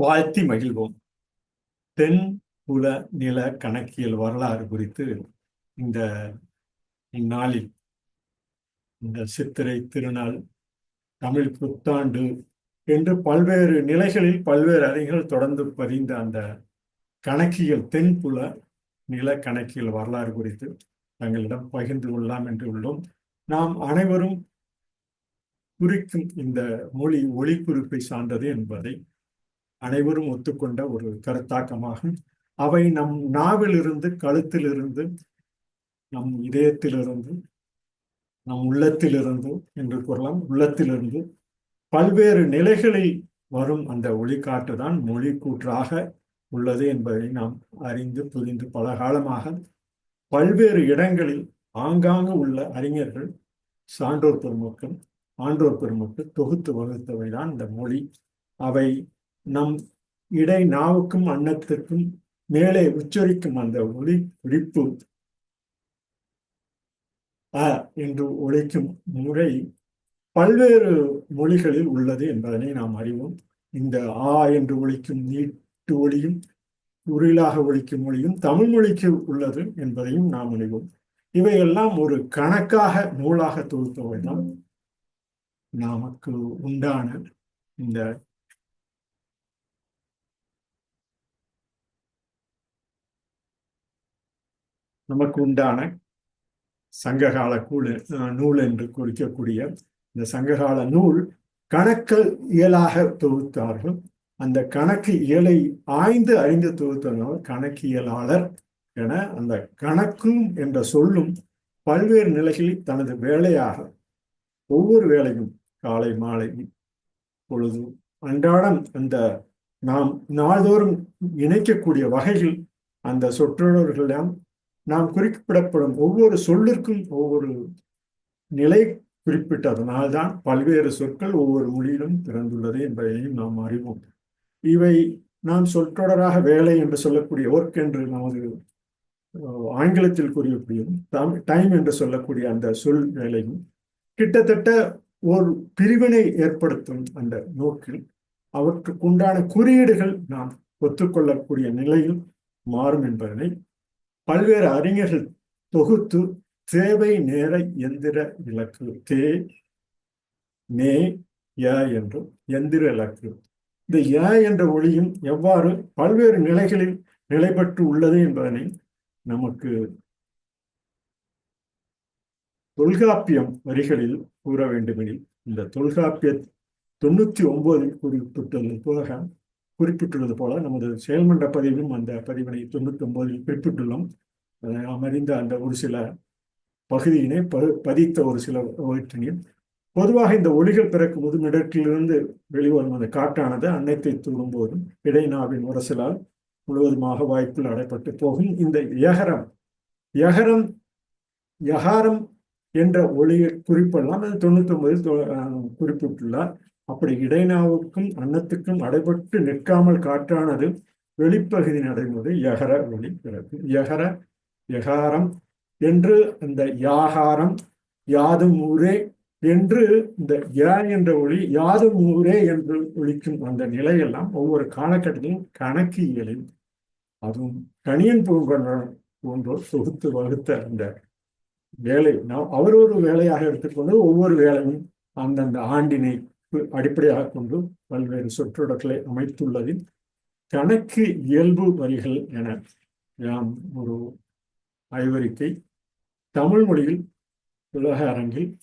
வாழ்த்தி மகிழ்வோம். தென் புல நில கணக்கியல் வரலாறு குறித்து இந்த இந்நாளில் இந்த சித்திரை திருநாள் தமிழ் புத்தாண்டு என்று பல்வேறு நிலைகளில் பல்வேறு அறிஞர்கள் தொடர்ந்து பதிந்த அந்த கணக்கியல் தென்புல நில கணக்கியல் வரலாறு குறித்து தங்களிடம் பகிர்ந்து கொள்ளலாம் என்று உள்ளோம். நாம் அனைவரும் குறிக்கும் இந்த மொழி ஒளிக்குறிப்பை சார்ந்தது என்பதை அனைவரும் ஒத்துக்கொண்ட ஒரு கருத்தாக்கமாகும். அவை நம் நாவிலிருந்து கழுத்திலிருந்து நம் இதயத்திலிருந்து நம் உள்ளத்திலிருந்து என்று கூறலாம். உள்ளத்திலிருந்து பல்வேறு நிலைகளில் வரும் அந்த ஒளிக்காற்று தான் மொழி கூற்றாக உள்ளது என்பதை நாம் அறிந்து புரிந்து பல காலமாக பல்வேறு இடங்களில் ஆங்காங்கு உள்ள அறிஞர்கள் சான்றோர் பெருமக்கள் ஆன்றோர் பெருமக்கள் தொகுத்து வகுத்தவைதான் இந்த மொழி. அவை நம் இடை நாவுக்கும் அன்னத்திற்கும் மேலே உச்சரிக்கும் அந்த ஒளி ஒழிப்பு. அ என்று ஒழிக்கும் முறை பல்வேறு மொழிகளில் உள்ளது என்பதனை நாம் அறிவோம். இந்த ஆ என்று ஒழிக்கும் நீட்டு ஒளியும் உரிலாக ஒழிக்கும் மொழியும் தமிழ் மொழிக்கு உள்ளது என்பதையும் நாம் அறிவோம். இவையெல்லாம் ஒரு கணக்காக நூலாக தொகுத்தவைதான் நமக்கு உண்டான இந்த நமக்கு உண்டான சங்ககால கூழ் நூல் என்று குறிக்கக்கூடிய இந்த சங்ககால நூல் கணக்கல் இயலாக தொகுத்தார்கள். அந்த கணக்கு இயலை ஆய்ந்து அறிந்து தொகுத்தனால் கணக்கியலாளர் என அந்த கணக்கும் என்ற சொல்லும் பல்வேறு நிலைகளில் தனது வேலையாக ஒவ்வொரு வேலையும் காலை மாலை பொழுது அன்றாடம் அந்த நாம் நாள்தோறும் இணைக்கக்கூடிய வகையில் அந்த சொற்றொடர்களிடம் நாம் குறிப்பிடப்படும் ஒவ்வொரு சொல்லிற்கும் ஒவ்வொரு நிலை குறிப்பிட்டதனால்தான் பல்வேறு சொற்கள் ஒவ்வொரு மொழியிலும் பிறந்துள்ளது என்பதையும் நாம் அறிவோம். இவை நாம் சொற்றொடராக வேலை என்று சொல்லக்கூடிய ஒர்க் என்று நமது ஆங்கிலத்தில் கூறியக்கூடிய டைம் என்று சொல்லக்கூடிய அந்த சொல் வேலையும் கிட்டத்தட்ட ஒரு பிரிவினை ஏற்படுத்தும் அந்த நோக்கில் அவற்றுக்குண்டான குறியீடுகள் நாம் ஒத்துக்கொள்ளக்கூடிய நிலையில் மாறும் என்பதனை பல்வேறு அறிஞர்கள் தொகுத்து தேவை நேர எந்திர இலக்கு தே மே ய என்றும் எந்திர இலக்கு. இந்த ய என்ற ஒளியும் எவ்வாறு பல்வேறு நிலைகளில் நிலைபெற்று உள்ளது என்பதனை நமக்கு தொல்காப்பியம் வரிகளில் கூற வேண்டுமெனில் இந்த தொல்காப்பிய தொண்ணூத்தி ஒன்பதில் குறிப்பிட்டது போக குறிப்பிட்டுள்ளது போல நமது செயல்மன்ற பதிவிலும் அந்த பதிவினை தொண்ணூத்தி ஒன்பதில் குறிப்பிட்டுள்ளோம் நாம் அறிந்த அந்த ஒரு சில பகுதியினை ப பதித்த ஒரு சில வயிற்றினையும் பொதுவாக இந்த ஒளிகள் பிறக்கும் போது மிடற்றிலிருந்து வெளிவரும் அந்த காற்றானது அன்னத்தை தூரும் போதும் இடைநாவின் உரசலால் முழுவதுமாக வாய்ப்பில் அடைப்பட்டு போகும். இந்த யகரம் யகரம் யகாரம் என்ற ஒளியை குறிப்பெல்லாம் அது தொண்ணூத்தி ஒன்பதில் குறிப்பிட்டுள்ளார். அப்படி இடைநாவுக்கும் அன்னத்துக்கும் அடைபட்டு நிற்காமல் காற்றானது வெளிப்பகுதி நடைமுறை யகர ஒளி பிறகு. யகர யகாரம் என்று இந்த யாகாரம் யாதும் ஊரே என்று இந்த யா என்ற ஒளி யாதும் ஊரே என்று ஒழிக்கும் அந்த நிலையெல்லாம் ஒவ்வொரு காலகட்டத்திலும் கணக்கியலில் அதுவும் கணியன் பூங்கொன்றன் போன்றோர் தொகுத்து வகுத்த அந்த வேலை. நாம் அவர் ஒரு வேலையாக எடுத்துக்கொண்டு ஒவ்வொரு வேலையும் அந்தந்த ஆண்டினை அடிப்படையாக கொண்டு பல்வேறு சொற்றொடர்களை அமைத்துள்ளதில் கணக்கு இயல்பு வரிகள் என நாம் ஒரு ஆய்வறிக்கை தமிழ் மொழியில் உலக அரங்கில்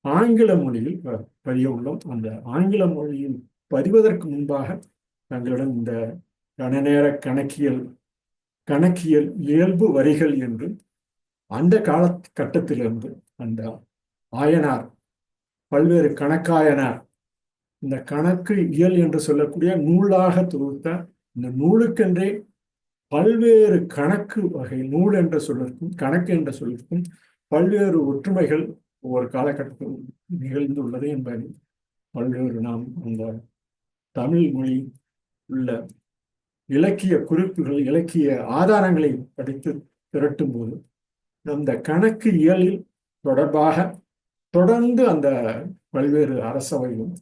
ஆங்கில மொழியில் பதிய உள்ளோம். அந்த ஆங்கில மொழியில் பதிவதற்கு முன்பாக தங்களிடம் இந்த கணநேர கணக்கியல் கணக்கியல் இயல்பு வரிகள் என்று அந்த கால கட்டத்திலிருந்து அந்த ஆயனார் பல்வேறு கணக்காயனார் இந்த கணக்கு இயல் என்று சொல்லக்கூடிய நூலாக தொகுத்த இந்த நூலுக்கென்றே பல்வேறு கணக்கு வகை நூல் என்ற சொல்லிற்கும் கணக்கு என்ற சொல்லிற்கும் பல்வேறு ஒற்றுமைகள் ஒவ்வொரு காலகட்டத்தில் நிகழ்ந்துள்ளது என்பதை பல்வேறு நாம் அந்த தமிழ் மொழி உள்ள இலக்கிய குறிப்புகள் இலக்கிய ஆதாரங்களை படித்து திரட்டும் போது அந்த கணக்கு இயலில் தொடர்பாக தொடர்ந்து அந்த பல்வேறு அரசவையும்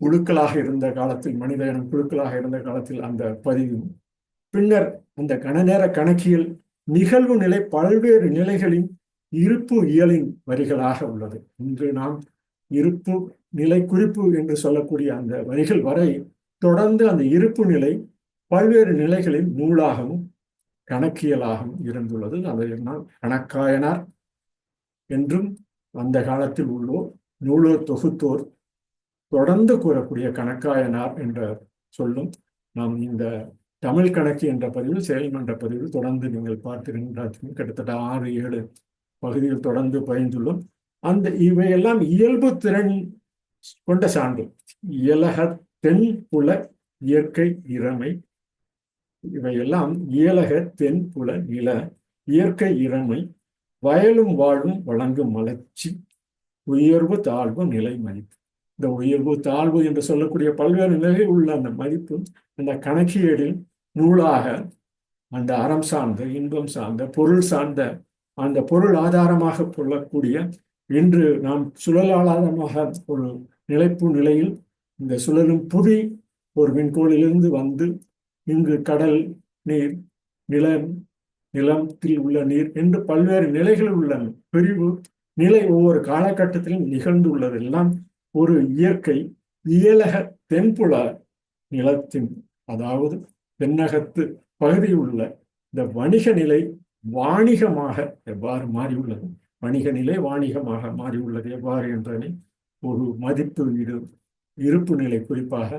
குழுக்களாக இருந்த காலத்தில் மனித இனம் குழுக்களாக இருந்த காலத்தில் அந்த பதிவும் பின்னர் அந்த கணநேர கணக்கியல் நிகழ்வு நிலை பல்வேறு நிலைகளின் இருப்பு இயலின் வரிகளாக உள்ளது. இன்று நாம் இருப்பு நிலை குறிப்பு என்று சொல்லக்கூடிய அந்த வரிகள் வரை தொடர்ந்து அந்த இருப்பு நிலை பல்வேறு நிலைகளில் நூலாகவும் கணக்கியலாகவும் இருந்துள்ளது. அதை நாம் கணக்காயனார் என்றும் அந்த காலத்தில் உள்ளோர் நூலோர் தொகுத்தோர் தொடர்ந்து கூறக்கூடிய கணக்காயனார் என்ற சொல்லும் நாம் இந்த தமிழ் கணக்கு என்ற பதிவில் செயல்மன்ற பதிவில் தொடர்ந்து நீங்கள் பார்த்திருந்தாலும் கிட்டத்தட்ட ஆறு ஏழு பகுதியில் தொடர்ந்து பயின்றுள்ளோம் அந்த இவையெல்லாம் இயல்பு திறன் கொண்ட சான்று. இயலக தென் புல இயற்கை இறமை. இவையெல்லாம் இயலக தென் புல நில இயற்கை இறமை. வயலும் வாழும் வழங்கும் மலர்ச்சி உயர்வு தாழ்வு நிலை மதிப்பு இந்த உயர்வு தாழ்வு என்று சொல்லக்கூடிய பல்வேறு நிலையில் உள்ள அந்த மதிப்பு அந்த கணக்கியலில் நூலாக அந்த அறம் சார்ந்த இன்பம் சார்ந்த பொருள் சார்ந்த அந்த பொருள் ஆதாரமாக கொள்ளக்கூடிய இன்று நாம் சுழலாதாரமாக ஒரு நிலைப்பு நிலையில் இந்த சுழலும் புவி ஒரு விண்கோளிலிருந்து வந்து இங்கு கடல் நீர் நிலம் நிலத்தில் உள்ள நீர் என்று பல்வேறு நிலைகளில் உள்ள பிரிவு நிலை ஒவ்வொரு காலகட்டத்திலும் நிகழ்ந்துள்ளதெல்லாம் ஒரு இயற்கை இயலக தென்புல நிலத்தின் அதாவது தென்னகத்து பகுதியில் உள்ள இந்த வணிக நிலை வாணிகமாக எவ்வாறு மாறியுள்ளது? வணிக நிலை வாணிகமாக மாறியுள்ளது எவ்வாறு என்றனை ஒரு மதிப்பு வீடு இருப்பு நிலை குறிப்பாக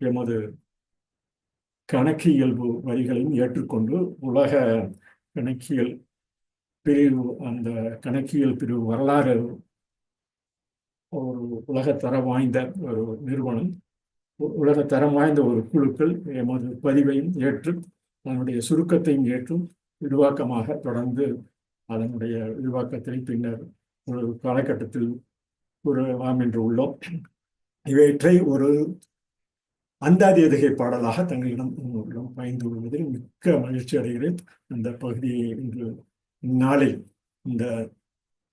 எமது கணக்கியல்பு வரிகளையும் ஏற்றுக்கொண்டு உலக கணக்கியல் பிரிவு அந்த கணக்கியல் பிரிவு வரலாறு ஒரு உலகத்தரம் வாய்ந்த ஒரு நிறுவனம் உலகத்தரம் வாய்ந்த ஒரு குழுக்கள் எமது பதிவையும் ஏற்று அதனுடைய சுருக்கத்தையும் ஏற்றும் விரிவாக்கமாக தொடர்ந்து அதனுடைய விரிவாக்கத்தை பின்னர் ஒரு காலகட்டத்தில் கூறலாம் என்று உள்ளோம். இவற்றை ஒரு அந்தாதி எதுகை பாடலாக தங்களிடம் உள்ளோம் பயந்து கொள்வதில் மிக்க மகிழ்ச்சி அடைகிறேன். அந்த பகுதியை இன்று நாளில் இந்த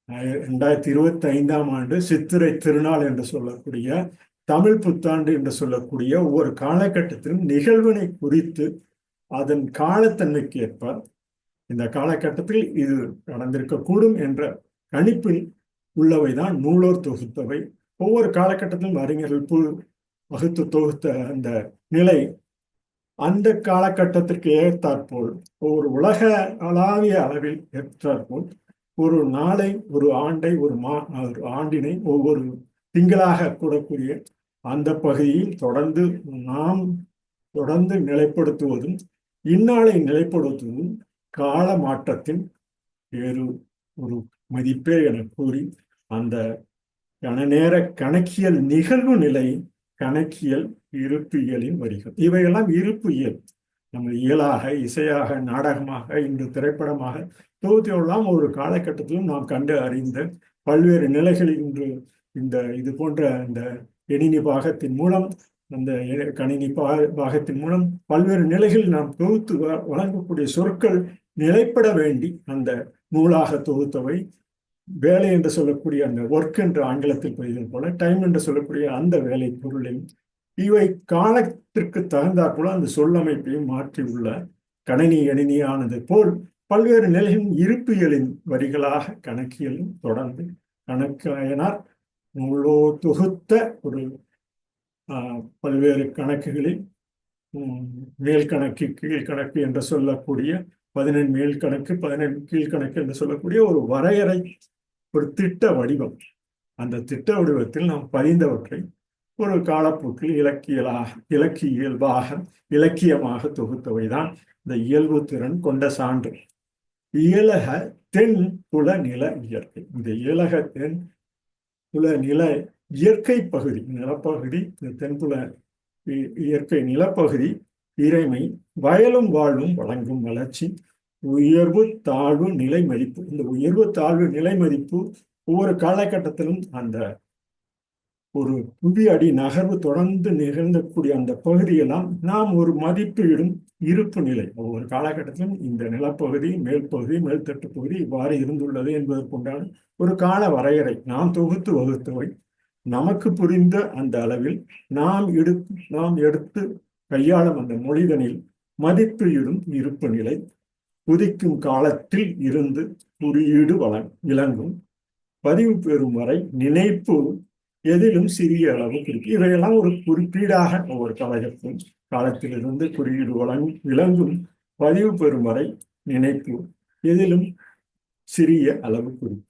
ரெண்டாயிரத்தி இருபத்தி ஐந்தாம் ஆண்டு சித்திரை திருநாள் என்று சொல்லக்கூடிய தமிழ் புத்தாண்டு என்று சொல்லக்கூடிய ஒவ்வொரு காலகட்டத்திலும் நிகழ்வினை குறித்து அதன் காலத்தன்மைக்கு ஏற்ப இந்த காலகட்டத்தில் இது நடந்திருக்கக்கூடும் என்ற கணிப்பில் உள்ளவை தான் நூலோர் தொகுத்தவை. ஒவ்வொரு காலகட்டத்திலும் அறிஞர்கள் புல் வகுத்து தொகுத்த அந்த நிலை அந்த காலகட்டத்திற்கு ஏற்றாற்போல் ஒரு உலக அளாவிய அளவில் ஏற்றாற்போல் ஒரு நாளை ஒரு ஆண்டை ஒரு மா ஒரு ஆண்டினை ஒவ்வொரு திங்களாக கூடக்கூடிய அந்த பகுதியில் தொடர்ந்து நாம் தொடர்ந்து நிலைப்படுத்துவதும் இந்நாளை நிலைப்படுத்துவதும் கால மாற்றத்தின் வேறு ஒரு மதிப்பே என கூறி அந்த கணநேர கணக்கியல் நிகழ்வு நிலை கணக்கியல் இருப்பியலின் வரிகள். இவையெல்லாம் இருப்பு இயல் நம்ம இயலாக இசையாக நாடகமாக இன்று திரைப்படமாக தொகுதியெல்லாம் ஒரு காலகட்டத்திலும் நாம் கண்டு அறிந்த பல்வேறு நிலைகளில் இன்று இந்த இது போன்ற இந்த எணினி பாகத்தின் மூலம் அந்த கணினி பா பாகத்தின் மூலம் பல்வேறு நிலைகளில் நாம் தொகுத்து வழங்கக்கூடிய சொற்கள் நிலைப்பட வேண்டி அந்த நூலாக தொகுத்தவை. வேலை என்று சொல்லக்கூடிய அந்த ஒர்க் என்று ஆங்கிலத்தில் பதிவது போல டைம் என்று சொல்லக்கூடிய அந்த வேலை பொருளையும் இவை காலத்திற்கு தகுந்தாற்போல அந்த சொல்லமைப்பையும் மாற்றியுள்ள கணினி போல் பல்வேறு நிலையும் இருப்பியலின் வரிகளாக கணக்கியலும் தொடர்ந்து கணக்காயனார். நூலோ தொகுத்த ஒரு பல்வேறு கணக்குகளில் மேல் கணக்கு கீழ்கணக்கு என்று சொல்லக்கூடிய பதினெண் மேல் கணக்கு பதினெண் கீழ்கணக்கு என்று சொல்லக்கூடிய ஒரு வரையறை ஒரு திட்ட வடிவம். அந்த திட்ட வடிவத்தில் நாம் பதிந்தவற்றை ஒரு காலப்போக்கில் இலக்கியலாக இலக்கிய இயல்பாக இலக்கியமாக தொகுத்தவைதான் இந்த இயல்பு திறன் கொண்ட சான்று. இயலக தென் புல நில இயற்கை. இந்த இயலக தென் புல நில இயற்கை பகுதி நிலப்பகுதி இந்த தென்புல இயற்கை நிலப்பகுதி இறைமை வயலும் வாழ்வும் வழங்கும் வளர்ச்சி உயர்வு தாழ்வு நிலை மதிப்பு இந்த உயர்வு தாழ்வு நிலை மதிப்பு ஒவ்வொரு காலகட்டத்திலும் அந்த ஒரு புவி அடி நகர்வு தொடர்ந்து நிகழ்ந்தக்கூடிய அந்த பகுதியெல்லாம் நாம் ஒரு மதிப்பீடும் இருப்பு நிலை. ஒவ்வொரு காலகட்டத்திலும் இந்த நிலப்பகுதி மேல் பகுதி மேல்தட்டு பகுதி இவ்வாறு இருந்துள்ளது என்பதற்குண்டான ஒரு கால வரையறை. நாம் தொகுத்து வகுத்தவை. நமக்கு புரிந்த அந்த அளவில் நாம் எடுத்து நாம் எடுத்து கையாளும் அந்த மொழிதனில் மதிப்பீடும் இருப்பு நிலை குதிக்கும் காலத்தில் இருந்து குறியீடு வளம் விளங்கும். பதிவு பெறும் வரை நினைப்பு எதிலும் சிறிய அளவு குறிப்பு. இவையெல்லாம் ஒரு குறிப்பீடாக ஒவ்வொரு கழகத்தின் காலத்திலிருந்து குறியீடு வழங் விளங்கும் பதிவு பெறும் வரை நினைப்பு. எதிலும் சிறிய அளவு குறிப்பு.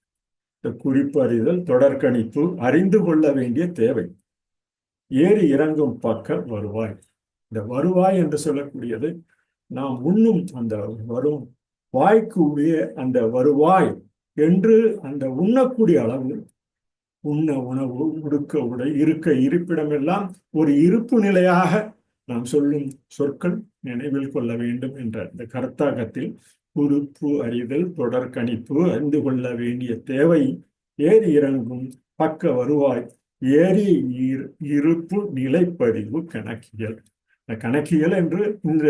இந்த குறிப்பு அறிதல் தொடர்கணிப்பு அறிந்து கொள்ள வேண்டிய தேவை. ஏறி இறங்கும் பக்க வருவாய். இந்த வருவாய் என்று சொல்லக்கூடியது நாம் உண்ணும் அந்த வரும் வாய்க்கு அந்த வருவாய் என்று அந்த உண்ணக்கூடிய அளவு உண்ண உணவு உடுக்க உடை இருக்க இருப்பிடம் எல்லாம் ஒரு இருப்பு நிலையாக நாம் சொல்லும் சொற்கள் நினைவில் கொள்ள வேண்டும் என்ற இந்த கருத்தாக்கத்தில் உறுப்பு அறிதல் தொடர் கணிப்பு அறிந்து கொள்ள வேண்டிய தேவை ஏறி இறங்கும் பக்க வருவாய் ஏறி இருப்பு நிலைப்பதிவு கணக்கியல். இந்த கணக்கியல் என்று இந்த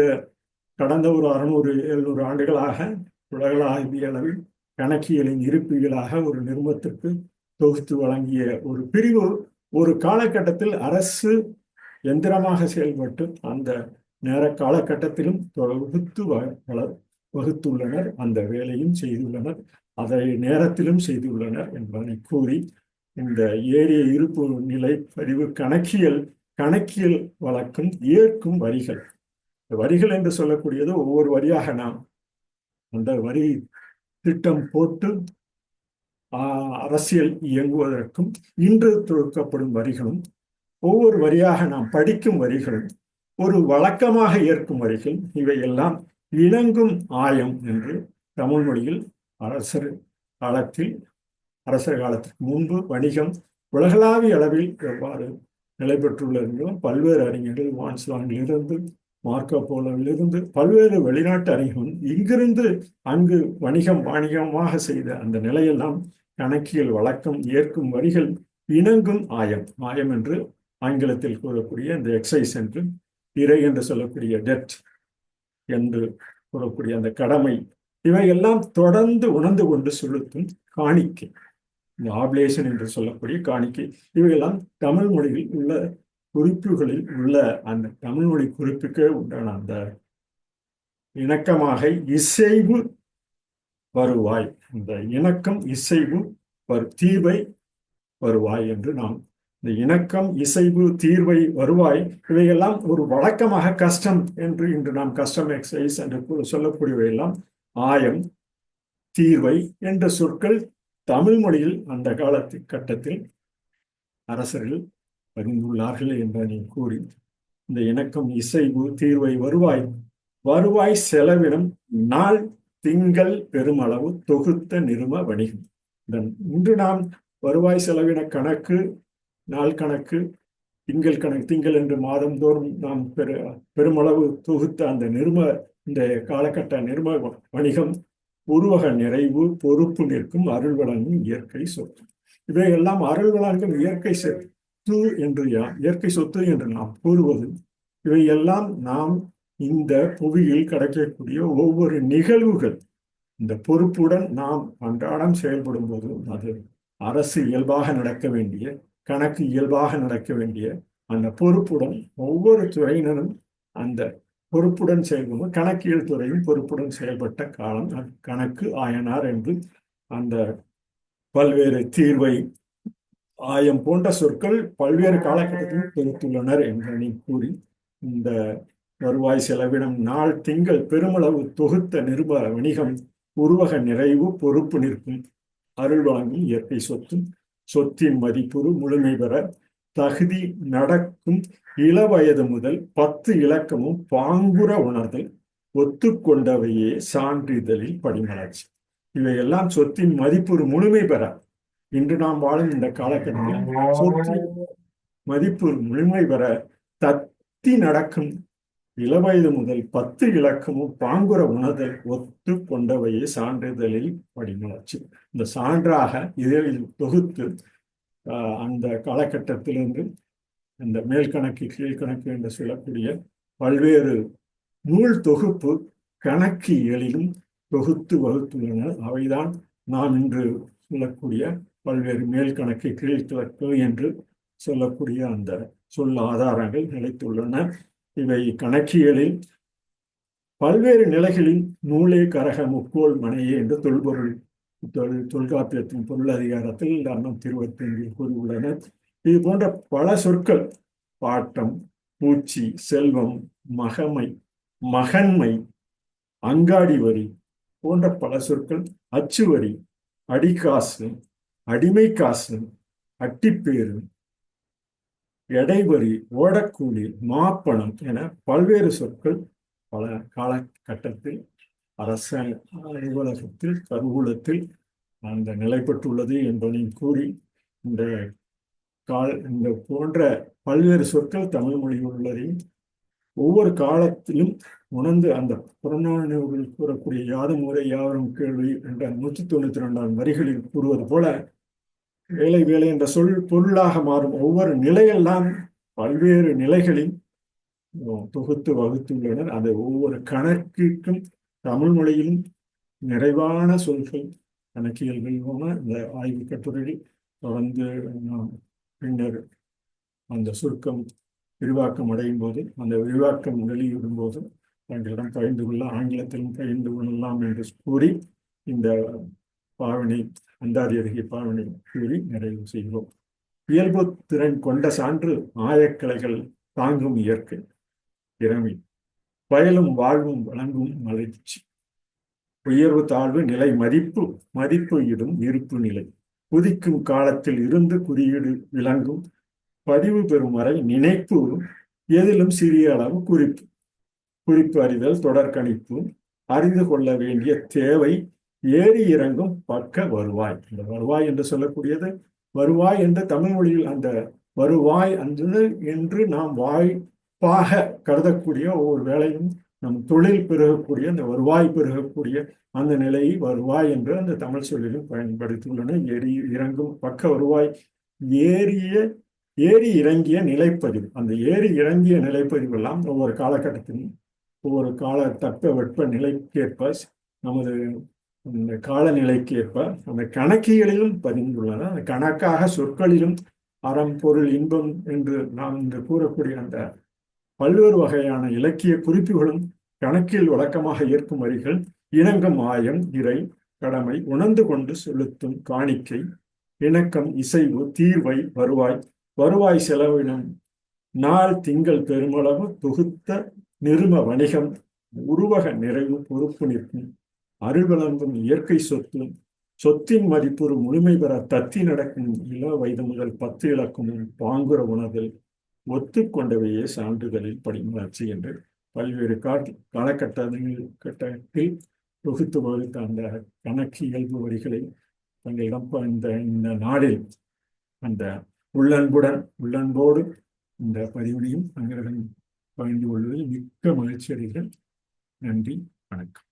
கடந்த ஒரு அறுநூறு எழுநூறு ஆண்டுகளாக உலகளாவிய அளவில் கணக்கியலின் இருப்பியலாக ஒரு நிறுவத்திற்கு தொகுத்து வழங்கிய ஒரு பிரிவு ஒரு காலகட்டத்தில் அரசு எந்திரமாக செயல்பட்டு அந்த நேர காலகட்டத்திலும் தொகுத்து வகுத்துள்ளனர். அந்த வேலையும் செய்துள்ளனர். அதை நேரத்திலும் செய்துள்ளனர் என்பதனை கூறி இந்த ஏரிய இருப்பு நிலை பதிவு கணக்கியல் கணக்கியல் வழக்கம் ஏற்கும் வரிகள். வரிகள் என்று சொல்லக்கூடியது ஒவ்வொரு வரியாக நாம் அந்த வரி திட்டம் போட்டு அரசியல் இயங்குவதற்கும் இன்று தொடுக்கப்படும் வரிகளும் ஒவ்வொரு வரியாக நாம் படிக்கும் வரிகளும் ஒரு வழக்கமாக ஏற்கும் வரிகள் இவையெல்லாம் இணங்கும் ஆயம் என்று தமிழ் மொழியில் அரசர் காலத்தில் அரசர் காலத்திற்கு முன்பு வணிகம் உலகளாவிய அளவில் எவ்வாறு நிலை என்றும் பல்வேறு அறிஞர்கள் வான்ஸ்லாங்கிலிருந்து மார்க்கோ போலோவிலிருந்து பல்வேறு வெளிநாட்டு அறிஞர்கள் இங்கிருந்து அங்கு வணிகம் வாணிகமாக செய்த அந்த நிலையெல்லாம் கணக்கியல் வழக்கம் ஏற்கும் வரிகள் இணங்கும் ஆயம். ஆயம் என்று ஆங்கிலத்தில் கூறக்கூடிய இந்த எக்ஸைஸ் என்று இறை என்று சொல்லக்கூடிய டெட் என்று கூறக்கூடிய அந்த கடமை இவையெல்லாம் தொடர்ந்து உணர்ந்து கொண்டு செலுத்தும் காணிக்கை. இந்த ஆப்லேஷன் என்று சொல்லக்கூடிய காணிக்கை இவையெல்லாம் தமிழ் மொழியில் உள்ள குறிப்புகளில் உள்ள அந்த தமிழ்மொழி குறிப்புக்கே உண்டான அந்த இணக்கமாக இசைவு வருவாய். இந்த இணக்கம் இசைவு வரு தீர்வை வருவாய் என்று நாம் இந்த இணக்கம் இசைவு தீர்வை வருவாய் இவையெல்லாம் ஒரு வழக்கமாக கஷ்டம் என்று இன்று நாம் கஷ்டம் எக்ஸசைஸ் என்று சொல்லக்கூடியவையெல்லாம் ஆயம் தீர்வை என்ற சொற்கள் தமிழ் மொழியில் அந்த காலத்து கட்டத்தில் அரசர்கள் பகிர்ந்துள்ளார்கள் நீ கூறி இந்த இணக்கம் இசைவு தீர்வை வருவாய் வருவாய் செலவினம் நாள் திங்கள் பெருமளவு தொகுத்த நிறும வணிகம். இதன் இன்று நாம் வருவாய் செலவின கணக்கு நாள் கணக்கு திங்கள் கணக்கு திங்கள் என்று மாதந்தோறும் நாம் பெரு பெருமளவு தொகுத்த அந்த நிறும இந்த காலகட்ட நிறும வணிகம் உருவக நிறைவு பொறுப்பு நிற்கும் அருள் வழங்கும் இயற்கை சொத்து இவையெல்லாம் அருள் வழங்கும் இயற்கை சொத்து என்று இயற்கை சொத்து என்று நாம் கூறுவது இவையெல்லாம் நாம் இந்த புவியில் கிடைக்கக்கூடிய ஒவ்வொரு நிகழ்வுகள். இந்த பொறுப்புடன் நாம் அன்றாடம் செயல்படும் போது அது அரசு இயல்பாக நடக்க வேண்டிய கணக்கு இயல்பாக நடக்க வேண்டிய அந்த பொறுப்புடன் ஒவ்வொரு துறையினரும் அந்த பொறுப்புடன் செயல்படும் கணக்கியல் துறையும் பொறுப்புடன் செயல்பட்ட காலம் கணக்கு ஆயனார் என்று அந்த பல்வேறு தீர்வை ஆயம் போன்ற சொற்கள் பல்வேறு காலகட்டத்திலும் தொகுத்துள்ளனர் என்று கூறி இந்த வருவாய் செலவினம் நாள் திங்கள் பெருமளவு தொகுத்த நிருப வணிகம் உருவக நிறைவு பொறுப்பு நிற்கும். அருள் வழங்கும் இயற்கை சொத்தும் சொத்தின் மதிப்புறு முழுமை பெற தகுதி நடக்கும் இளவயது முதல் பத்து இலக்கமும் பாங்குற உணர்தல் ஒத்துக்கொண்டவையே சான்றிதழில் படிமலர்ச்சி. இவையெல்லாம் சொத்தின் மதிப்புறு முழுமை பெற இன்று நாம் வாழும் இந்த காலகட்டத்தில் சொத்து மதிப்பு முழுமை பெற தத்தி நடக்கும் இளவயது முதல் பத்து இலக்கமும் பாங்குற உணர்தல் ஒத்து கொண்டவையே சான்றிதழில் படிமலர்ச்சி. இந்த சான்றாக இதில் தொகுத்து அந்த காலகட்டத்திலிருந்து இந்த மேல்கணக்கு கீழ்கணக்கு என்று சொல்லக்கூடிய பல்வேறு நூல் தொகுப்பு கணக்கு இயலிலும் தொகுத்து வகுத்துள்ளனர். அவைதான் நாம் இன்று சொல்லக்கூடிய பல்வேறு மேல் கணக்கு கீழ்கணக்கு என்று சொல்லக்கூடிய அந்த சொல் ஆதாரங்கள் நிலைத்துள்ளன. இவை கணக்கியலில் பல்வேறு நிலைகளில் நூலே கரக முக்கோள் மனையே என்று தொல்பொருள் தொல் தொல்காப்பியத்தின் பொருள் அதிகாரத்தில் அண்ணம் திருவத்தெங்கில் கூறியுள்ளனர் இது போன்ற பல சொற்கள் பாட்டம் பூச்சி செல்வம் மகமை மகன்மை அங்காடி வரி போன்ற பல சொற்கள் அச்சுவரி அடிக்காசு அடிமை காசு அட்டிப்பேரு எடைவரி ஓடக்கூலி மாப்பணம் என பல்வேறு சொற்கள் பல காலகட்டத்தில் அரச அலுவலகத்தில் கருவூலத்தில் அந்த நிலைப்பட்டுள்ளது என்பதையும் கூறி இந்த கால் இந்த போன்ற பல்வேறு சொற்கள் தமிழ் மொழியில் உள்ளதையும் ஒவ்வொரு காலத்திலும் உணர்ந்து அந்த புறநானூரில் கூறக்கூடிய யாதும் முறை யாவரும் கேள்வி என்ற நூற்றி தொண்ணூத்தி ரெண்டாம் வரிகளில் கூறுவது போல வேலை வேலை என்ற சொல் பொருளாக மாறும். ஒவ்வொரு நிலையெல்லாம் பல்வேறு நிலைகளில் தொகுத்து வகுத்துள்ளனர். அந்த ஒவ்வொரு கணக்கிற்கும் தமிழ் மொழியிலும் நிறைவான கணக்கியல் கணக்கியல்கள் இந்த ஆய்வு கட்டுரையில் தொடர்ந்து நாம் பின்னர் அந்த சுருக்கம் விரிவாக்கம் அடையும் போது அந்த விரிவாக்கம் வெளியிடும் போது தங்களிடம் பகிர்ந்து கொள்ள ஆங்கிலத்திலும் பகிர்ந்து கொள்ளலாம் என்று கூறி இந்த பாவனை அந்தாதி அருகே பாவனை கூறி நிறைவு செய்கிறோம். இயல்பு திறன் கொண்ட சான்று மாயக்கலைகள் தாங்கும் இயற்கை திறமை. பயலும் வாழ்வும் வழங்கும் மலர்ச்சி உயர்வு தாழ்வு நிலை மதிப்பு மதிப்பு இடும் இருப்பு நிலை. குதிக்கும் காலத்தில் இருந்து குறியீடு விளங்கும். பதிவு பெறும் வரை நினைப்பு எதிலும் சிறிய அளவு குறிப்பு. குறிப்பு அறிதல் தொடர்கணிப்பு அறிந்து கொள்ள வேண்டிய தேவை ஏறி இறங்கும் பக்க வருவாய். இந்த வருவாய் என்று சொல்லக்கூடியது வருவாய் என்ற தமிழ் மொழியில் அந்த வருவாய் அன்று என்று நாம் வாய்ப்பாக கருதக்கூடிய ஒவ்வொரு வேலையும் நம் தொழில் பெருகக்கூடிய அந்த வருவாய் பெருகக்கூடிய அந்த நிலையை வருவாய் என்று அந்த தமிழ் சொல்லிலும் பயன்படுத்தியுள்ளன. ஏறி இறங்கும் பக்க வருவாய் ஏறிய ஏறி இறங்கிய நிலைப்பதிவு. அந்த ஏறி இறங்கிய நிலைப்பதிவு எல்லாம் ஒவ்வொரு காலகட்டத்திலும் ஒவ்வொரு கால தட்ப வெப்ப நிலைக்கேற்ப நமது அந்த காலநிலைக்கேற்ப அந்த கணக்கிகளிலும் பதிந்துள்ளன. அந்த கணக்காக சொற்களிலும் அறம் பொருள் இன்பம் என்று நாம் இன்று கூறக்கூடிய அந்த பல்வேறு வகையான இலக்கிய குறிப்புகளும் கணக்கில் வழக்கமாக ஏற்கும் வரிகள் இணங்கும் ஆயம் இறை கடமை உணர்ந்து கொண்டு செலுத்தும் காணிக்கை இணக்கம் இசைவு தீர்வை வருவாய் வருவாய் செலவினம் நாள் திங்கள் பெருமளவு தொகுத்த நிரும வணிகம் உருவக நிறைவு பொறுப்பு நிற்கும். அருள்வழங்கும் இயற்கை சொத்தும் சொத்தின் மதிப்பு முழுமை பெற தத்தி நடக்கும் இள வயது முதல் பத்து இலக்கம் பாங்குற உணர்தல் ஒத்துக்கொண்டவையே சான்றுகளில் படிமலர்ச்சி என்று பல்வேறு கா காலகட்டத்தில் கட்டத்தில் தொகுத்து வகுத்த அந்த கணக்கு இயல்பு வரிகளை தங்களிடம் இந்த இந்த நாளில் அந்த உள்ளன்புடன் உள்ளன்போடு இந்த பதிவினையும் தங்களிடம் பகிர்ந்து கொள்வதில் மிக்க மகிழ்ச்சி அடைகிறேன். நன்றி வணக்கம்.